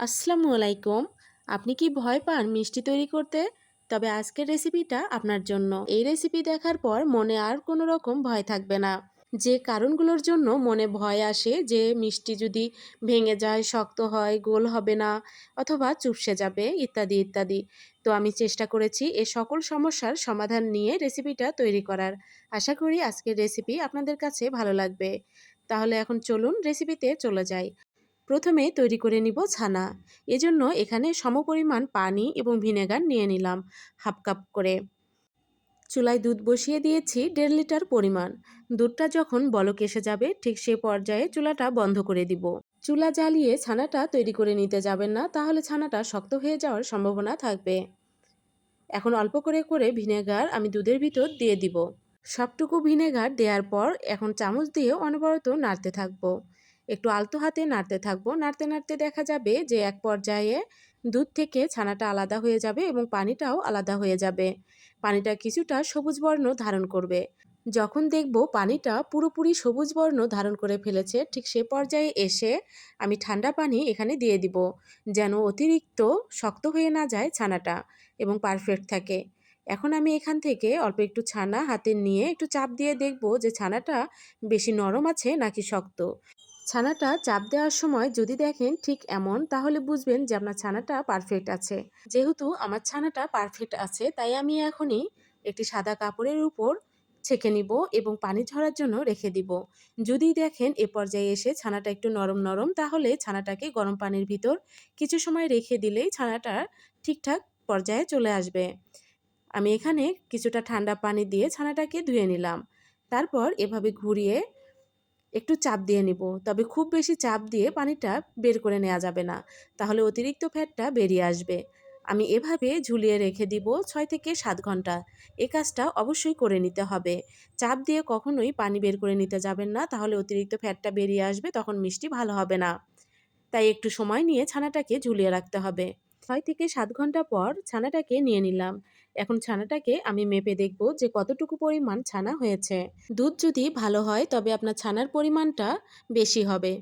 আসসালামু আলাইকুম। আপনি কি ভয় পান মিষ্টি তৈরি করতে? তবে আজকের রেসিপিটা আপনার জন্য। এই রেসিপি দেখার পর মনে আর কোনো রকম ভয় থাকবে না। যে কারণগুলোর জন্য মনে ভয় আসে যে মিষ্টি যদি ভেঙে যায়, শক্ত হয়, গোল হবে না অথবা চুপসে যাবে, ইত্যাদি ইত্যাদি। তো আমি চেষ্টা করেছি এ সকল সমস্যার সমাধান নিয়ে রেসিপিটা তৈরি করার। আশা করি আজকের রেসিপি আপনাদের কাছে ভালো লাগবে। তাহলে এখন চলুন রেসিপিতে চলে যাই। প্রথমে তৈরি করে নিব ছানা। এজন্য এখানে সমপরিমাণ পানি এবং ভিনেগার নিয়ে নিলাম হাফ কাপ করে। চুলায় দুধ বসিয়ে দিয়েছি দেড় লিটার পরিমাণ। দুধটা যখন বলক এসে যাবে, ঠিক সে পর্যায়ে চুলাটা বন্ধ করে দিব। চুলা জ্বালিয়ে ছানাটা তৈরি করে নিতে যাবেন না, তাহলে ছানাটা শক্ত হয়ে যাওয়ার সম্ভাবনা থাকবে। এখন অল্প করে করে ভিনেগার আমি দুধের ভিতর দিয়ে দিব। সবটুকু ভিনেগার দেওয়ার পর এখন চামচ দিয়ে অনবরত নাড়তে থাকব। একটু আলতো হাতে নাড়তে থাকব। নাড়তে নাড়তে দেখা যাবে যে এক পর্যায়ে দুধ থেকে ছানাটা আলাদা হয়ে যাবে এবং পানিটাও আলাদা হয়ে যাবে। পানিটা কিছুটা সবুজ বর্ণ ধারণ করবে। যখন দেখব পানিটা পুরোপুরি সবুজ বর্ণ ধারণ করে ফেলেছে, ঠিক সে পর্যায়ে এসে আমি ঠান্ডা পানি এখানে দিয়ে দিব, যেন অতিরিক্ত শক্ত হয়ে না যায় ছানাটা এবং পারফেক্ট থাকে। এখন আমি এখান থেকে অল্প একটু ছানা হাতে নিয়ে একটু চাপ দিয়ে দেখব যে ছানাটা বেশি নরম আছে নাকি শক্ত। ছানাটা চাপ দেওয়ার সময় যদি দেখেন ঠিক এমন, তাহলে বুঝবেন যে আপনার ছানাটা পারফেক্ট আছে। যেহেতু আমার ছানাটা পারফেক্ট আছে, তাই আমি এখনই একটি সাদা কাপড়ের উপর ছেঁকে নিব এবং পানি ঝরার জন্য রেখে দিব। যদি দেখেন এ পর্যায়ে এসে ছানাটা একটু নরম নরম, তাহলে ছানাটাকে গরম পানির ভিতর কিছু সময় রেখে দিলেই ছানাটা ঠিকঠাক পর্যায়ে চলে আসবে। আমি এখানে কিছুটা ঠান্ডা পানি দিয়ে ছানাটাকে ধুয়ে নিলাম। তারপর এভাবে ঘুরিয়ে একটু চাপ দিয়ে নিব। তবে খুব বেশি চাপ দিয়ে পানিটা বের করে নেওয়া যাবে না। তাহলে অতিরিক্ত ফ্যাটটা বেরিয়ে আসবে। আমি এভাবে ঝুলিয়ে রেখে দিব ছয় থেকে সাত ঘণ্টা। এ কাজটা অবশ্যই করে নিতে হবে। চাপ দিয়ে কখনোই পানি বের করে নিতে যাবেন না, তাহলে অতিরিক্ত ফ্যাটটা বেরিয়ে আসবে, তখন মিষ্টি ভালো হবে না। তাই একটু সময় নিয়ে ছানাটাকে ঝুলিয়ে রাখতে হবে। ছয় থেকে সাত ঘণ্টা পর ছানাটাকে নিয়ে নিলাম। এখন ছানাটাকে আমি মেপে দেখব যে কতটুকু পরিমাণ ছানা হয়েছে। দুধ যদি ভালো হয়, তবে আপনার ছানার পরিমাণটা বেশি হবে।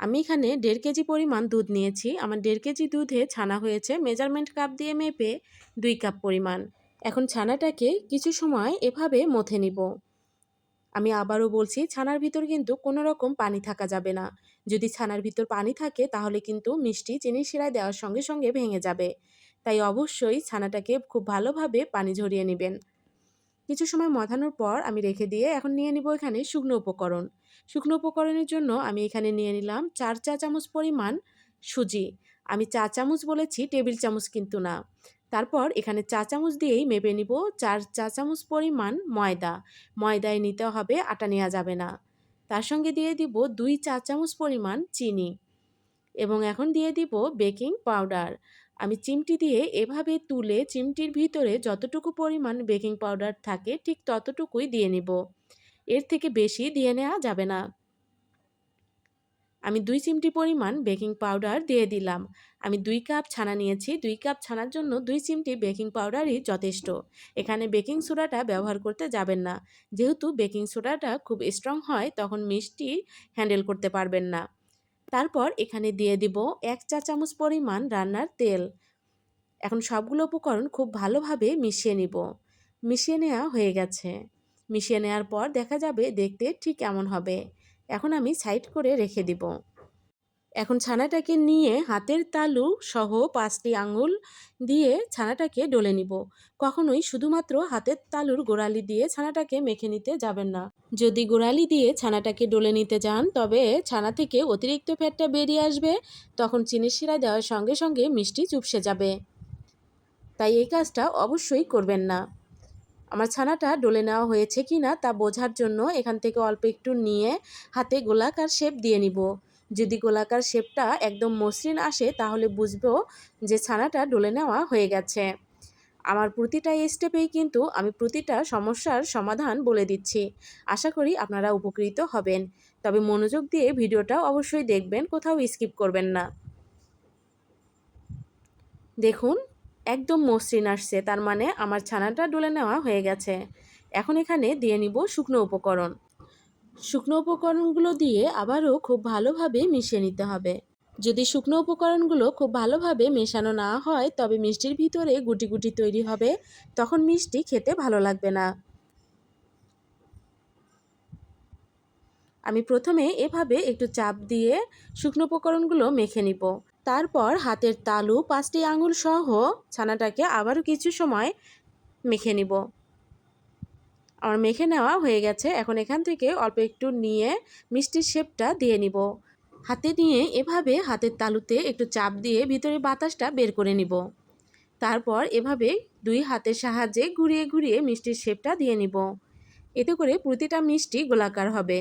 আমি এখানে দেড় কেজি পরিমাণ দুধ নিয়েছি। আমার দেড় কেজি দুধে ছানা হয়েছে। মেজারমেন্ট কাপ দিয়ে মেপে দুই কাপ পরিমাণ। এখন ছানাটাকে কিছু সময় এভাবে মথে নিব। আমি আবারও বলছি, ছানার ভিতর কিন্তু কোনো রকম পানি থাকা যাবে না। যদি ছানার ভিতর পানি থাকে, তাহলে কিন্তু মিষ্টি চিনি শিরায় দেওয়ার সঙ্গে সঙ্গে ভেঙে যাবে। তাই অবশ্যই ছানাটাকে খুব ভালোভাবে পানি ঝরিয়ে নেবেন। কিছু সময় মথানোর পর আমি রেখে দিয়ে এখন নিয়ে নিব এখানে শুকনো উপকরণ। শুকনো উপকরণের জন্য আমি এখানে নিয়ে নিলাম চার চা চামচ পরিমাণ সুজি। আমি চা চামচ বলেছি, টেবিল চামচ কিন্তু না। তারপর এখানে চা চামচ দিয়েই মেপে নিব চার চা চামচ পরিমাণ ময়দা। ময়দায় নিতে হবে, আটা নেওয়া যাবে না। তার সঙ্গে দিয়ে দিব দুই চা চামচ পরিমাণ চিনি। এবং এখন দিয়ে দিব বেকিং পাউডার। আমি চিমটি দিয়ে এভাবে তুলে চিমটির ভিতরে যতটুকু পরিমাণ বেকিং পাউডার থাকে ঠিক ততটুকুই দিয়ে নিব। এর থেকে বেশি দিয়ে নেওয়া যাবে না। আমি দুই চিমটি পরিমাণ বেকিং পাউডার দিয়ে দিলাম। আমি দুই কাপ ছানা নিয়েছি। দুই কাপ ছানার জন্য দুই চিমটি বেকিং পাউডারই যথেষ্ট। এখানে বেকিং সোডাটা ব্যবহার করতে যাবেন না। যেহেতু বেকিং সোডাটা খুব স্ট্রং হয়, তখন মিষ্টি হ্যান্ডেল করতে পারবেন না। তারপর এখানে দিয়ে দিব এক চা চামচ পরিমাণ রান্নার তেল। এখন সবগুলো উপকরণ খুব ভালোভাবে মিশিয়ে নিব। মিশিয়ে নেওয়া হয়ে গেছে। মিশিয়ে নেওয়ার পর দেখা যাবে দেখতে ঠিক এমন হবে। এখন আমি সাইড করে রেখে দিব। এখন ছানাটাকে নিয়ে হাতের তালু সহ পাঁচটি আঙুল দিয়ে ছানাটাকে ডলে নিব। কখনোই শুধুমাত্র হাতের তালুর গোড়ালি দিয়ে ছানাটাকে মেখে নিতে যাবেন না। যদি গোড়ালি দিয়ে ছানাটাকে ডলে নিতে যান, তবে ছানা থেকে অতিরিক্ত ফ্যাটটা বেরিয়ে আসবে, তখন চিনি শিরা দেওয়ার সঙ্গে সঙ্গে মিষ্টি চুপসে যাবে। তাই এই কাজটা অবশ্যই করবেন না। আমার ছানাটা ডলে নেওয়া হয়েছে কি না তা বোঝার জন্য এখান থেকে অল্প একটু নিয়ে হাতে গোলাকার শেপ দিয়ে নিব। যদি গোলাকার শেপটা একদম মসৃণ আসে, তাহলে বুঝব যে ছানাটা ডলে নেওয়া হয়ে গেছে। আমার প্রতিটা স্টেপেই কিন্তু আমি প্রতিটা সমস্যার সমাধান বলে দিচ্ছি। আশা করি আপনারা উপকৃত হবেন। তবে মনোযোগ দিয়ে ভিডিওটা অবশ্যই দেখবেন, কোথাও স্কিপ করবেন না। দেখুন, একদম মসৃণ আসছে, তার মানে আমার ছানাটা ডলে নেওয়া হয়ে গেছে। এখন এখানে দিয়ে নিব শুকনো উপকরণ। শুকনো উপকরণগুলো দিয়ে আবারও খুব ভালোভাবে মিশিয়ে নিতে হবে। যদি শুকনো উপকরণগুলো খুব ভালোভাবে মেশানো না হয়, তবে মিষ্টির ভিতরে গুটি গুটি তৈরি হবে, তখন মিষ্টি খেতে ভালো লাগবে না। আমি প্রথমে এভাবে একটু চাপ দিয়ে শুকনো উপকরণগুলো মেখে নিব। তারপর হাতের তালু, পাঁচটি আঙুল সহ ছানাটাকে আবারও কিছু সময় মেখে নিব। আমার মেখে নেওয়া হয়ে গেছে। এখন এখান থেকে অল্প একটু নিয়ে মিষ্টির শেপটা দিয়ে নিব। হাতে নিয়ে এভাবে হাতের তালুতে একটু চাপ দিয়ে ভিতরে বাতাসটা বের করে নিব। তারপর এভাবে দুই হাতের সাহায্যে ঘুরিয়ে ঘুরিয়ে মিষ্টির শেপটা দিয়ে নিব। এতে করে প্রতিটা মিষ্টি গোলাকার হবে।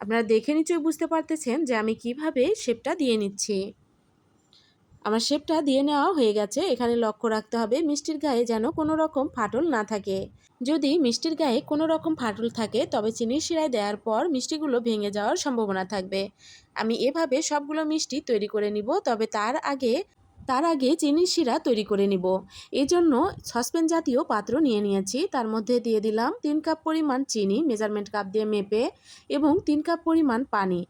আপনারা দেখে নিশ্চয়ই বুঝতে পারতেছেন যে আমি কীভাবে শেপটা দিয়ে নিচ্ছি। আমার শেপটা দিয়ে নেওয়া হয়ে গেছে। এখানে লক্ষ্য রাখতে হবে মিষ্টির গায়ে যেন কোনো রকম ফাটল না থাকে। যদি মিষ্টির গায়ে কোনো রকম ফাটল থাকে, তবে চিনির শিরায় দেওয়ার পর মিষ্টিগুলো ভেঙে যাওয়ার সম্ভাবনা থাকবে। আমি এভাবে সবগুলো মিষ্টি তৈরি করে নিব, তবে তার আগে তার আগে চিনির শিরা তৈরি করে নিব। জন্য সসপ্যান জাতীয় পাত্র নিয়ে নিয়েছি। তার মধ্যে দিয়ে দিলাম তিন কাপ পরিমাণ চিনি, মেজারমেন্ট কাপ দিয়ে মেপে, এবং তিন কাপ পরিমাণ পানি।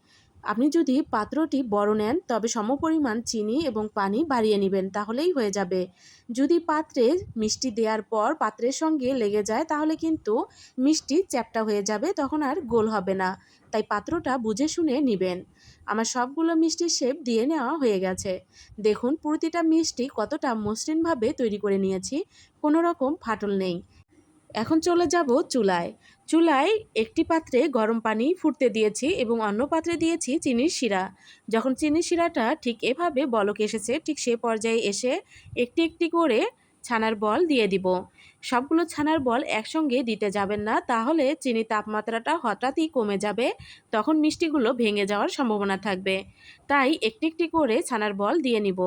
আপনি যদি পাত্রটি বড় নেন, তবে সমপরিমাণ চিনি এবং পানি বাড়িয়ে নেবেন, তাহলেই হয়ে যাবে। যদি পাত্রে মিষ্টি দেওয়ার পর পাত্রের সঙ্গে লেগে যায়, তাহলে কিন্তু মিষ্টি চ্যাপটা হয়ে যাবে, তখন আর গোল হবে না। তাই পাত্রটা বুঝে শুনে নেবেন। আমার সবগুলো মিষ্টির শেপ দিয়ে নেওয়া হয়ে গেছে। দেখুন, প্রতিটা মিষ্টি কতটা মসৃণভাবে তৈরি করে নিয়েছি। কোনো রকম ফাটল নেই। এখন চলে যাব চুলায়। চুলায় একটি পাত্রে গরম পানি ফুটতে দিয়েছি এবং অন্য পাত্রে দিয়েছি চিনির শিরা। যখন চিনির শিরাটা ঠিক এভাবে বলক এসেছে, ঠিক সে পর্যায়ে এসে একটি একটি করে ছানার বল দিয়ে দিব। সবগুলো ছানার বল একসঙ্গে দিতে যাবেন না, তাহলে চিনি তাপমাত্রাটা হঠাৎই কমে যাবে, তখন মিষ্টিগুলো ভেঙে যাওয়ার সম্ভাবনা থাকবে। তাই একটি একটি করে ছানার বল দিয়ে নিব।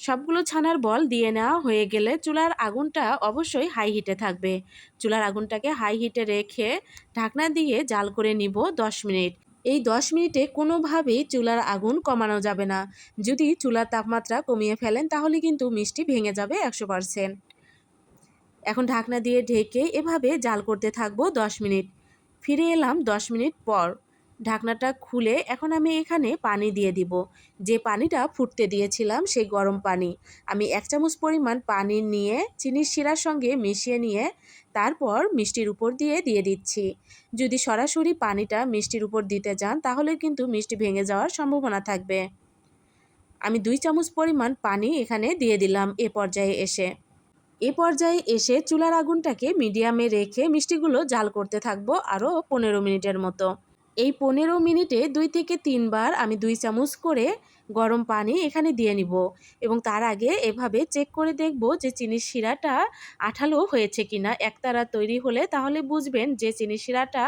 সবগুলো ছানার বল দিয়ে নেওয়া হয়ে গেলে চুলার আগুনটা অবশ্যই হাই হিটে থাকবে। চুলার আগুনটাকে হাই হিটে রেখে ঢাকনা দিয়ে জাল করে নিব দশ মিনিট। এই দশ মিনিটে কোনোভাবেই চুলার আগুন কমানো যাবে না। যদি চুলার তাপমাত্রা কমিয়ে ফেলেন তাহলে কিন্তু মিষ্টি ভেঙে যাবে একশো এখন ঢাকনা দিয়ে ঢেকে এভাবে জাল করতে থাকব দশ মিনিট। ফিরে এলাম দশ মিনিট পর। ঢাকনাটা খুলে এখন আমি এখানে পানি দিয়ে দিব। যে পানিটা ফুটতে দিয়েছিলাম সেই গরম পানি। আমি এক চামচ পরিমাণ পানি নিয়ে চিনির শিরার সঙ্গে মিশিয়ে নিয়ে তারপর মিষ্টির উপর দিয়ে দিয়ে দিচ্ছি। যদি সরাসরি পানিটা মিষ্টির উপর দিতে যান, তাহলে কিন্তু মিষ্টি ভেঙে যাওয়ার সম্ভাবনা থাকবে। আমি দুই চামচ পরিমাণ পানি এখানে দিয়ে দিলাম এ পর্যায়ে এসে। এ পর্যায়ে এসে চুলার আগুনটাকে মিডিয়ামে রেখে মিষ্টিগুলো জাল করতে থাকব আরও পনেরো মিনিটের মতো। এই পনেরো মিনিটে দুই থেকে তিনবার আমি দুই চামচ করে গরম পানি এখানে দিয়ে নিব এবং তার আগে এভাবে চেক করে দেখব যে চিনির শিরাটা আঠালো হয়েছে কিনা। একতারা তৈরি হলে তাহলে বুঝবেন যে চিনির শিরাটা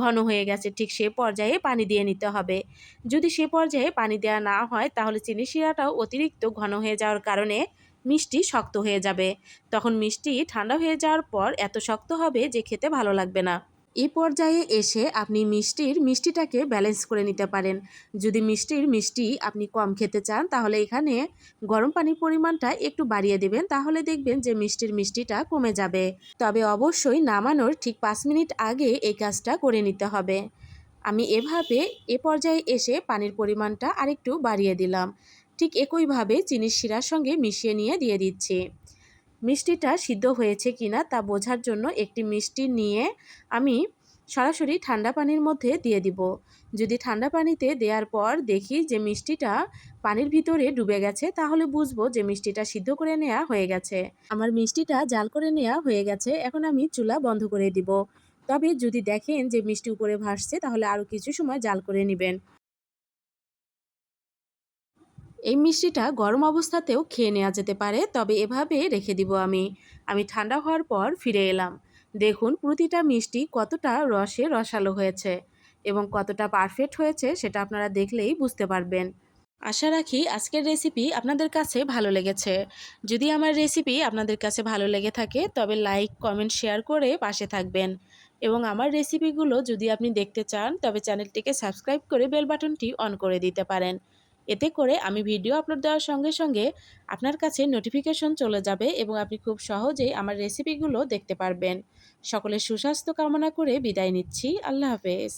ঘন হয়ে গেছে, ঠিক সে পর্যায়ে পানি দিয়ে নিতে হবে। যদি সে পর্যায়ে পানি দেওয়া না হয় তাহলে চিনির শিরাটাও অতিরিক্ত ঘন হয়ে যাওয়ার কারণে মিষ্টি শক্ত হয়ে যাবে। তখন মিষ্টি ঠান্ডা হয়ে যাওয়ার পর এত শক্ত হবে যে খেতে ভালো লাগবে না। এই পর্যায়ে এসে আপনি মিষ্টির মিষ্টিটাকে ব্যালেন্স করে নিতে পারেন। যদি মিষ্টির মিষ্টি আপনি কম খেতে চান, তাহলে এখানে গরম পানির পরিমাণটা একটু বাড়িয়ে দেবেন। তাহলে দেখবেন যে মিষ্টির মিষ্টিটা কমে যাবে। তবে অবশ্যই নামানোর ঠিক পাঁচ মিনিট আগে এই কাজটা করে নিতে হবে। আমি এভাবে এ পর্যায়ে এসে পানির পরিমাণটা আরেকটু বাড়িয়ে দিলাম। ঠিক একইভাবে চিনির শিরার সঙ্গে মিশিয়ে নিয়ে দিয়ে দিচ্ছি। মিষ্টিটা সিদ্ধ হয়েছে কিনা তা বোঝার জন্য একটি মিষ্টি নিয়ে আমি সরাসরি ঠান্ডা পানির মধ্যে দিয়ে দিব। যদি ঠান্ডা পানিতে দেওয়ার পর দেখি যে মিষ্টিটা পানির ভিতরে ডুবে গেছে, তাহলে বুঝব যে মিষ্টিটা সিদ্ধ করে নেওয়া হয়ে গেছে। আমার মিষ্টিটা জাল করে নেওয়া হয়ে গেছে, এখন আমি চুলা বন্ধ করে দিব। তবে যদি দেখেন যে মিষ্টি উপরে ভাসছে, তাহলে আরও কিছু সময় জাল করে নেবেন। এই মিষ্টিটা গরম অবস্থাতেও খেয়ে নেওয়া যেতে পারে, তবে এভাবে রেখে দিব আমি। আমি ঠান্ডা হওয়ার পর ফিরে এলাম। দেখুন প্রতিটা মিষ্টি কতটা রসে রসালো হয়েছে এবং কতটা পারফেক্ট হয়েছে সেটা আপনারা দেখলেই বুঝতে পারবেন। আশা রাখি আজকের রেসিপি আপনাদের কাছে ভালো লেগেছে। যদি আমার রেসিপি আপনাদের কাছে ভালো লেগে থাকে, তবে লাইক কমেন্ট শেয়ার করে পাশে থাকবেন। এবং আমার রেসিপিগুলো যদি আপনি দেখতে চান, তবে চ্যানেলটিকে সাবস্ক্রাইব করে বেল বাটনটি অন করে দিতে পারেন। এতে করে আমি ভিডিও আপলোড দেওয়ার সঙ্গে সঙ্গে আপনার কাছে নোটিফিকেশন চলে যাবে এবং আপনি খুব সহজেই আমার রেসিপিগুলো দেখতে পারবেন। সকলের সুস্বাস্থ্য কামনা করে বিদায় নিচ্ছি। আল্লাহ হাফেজ।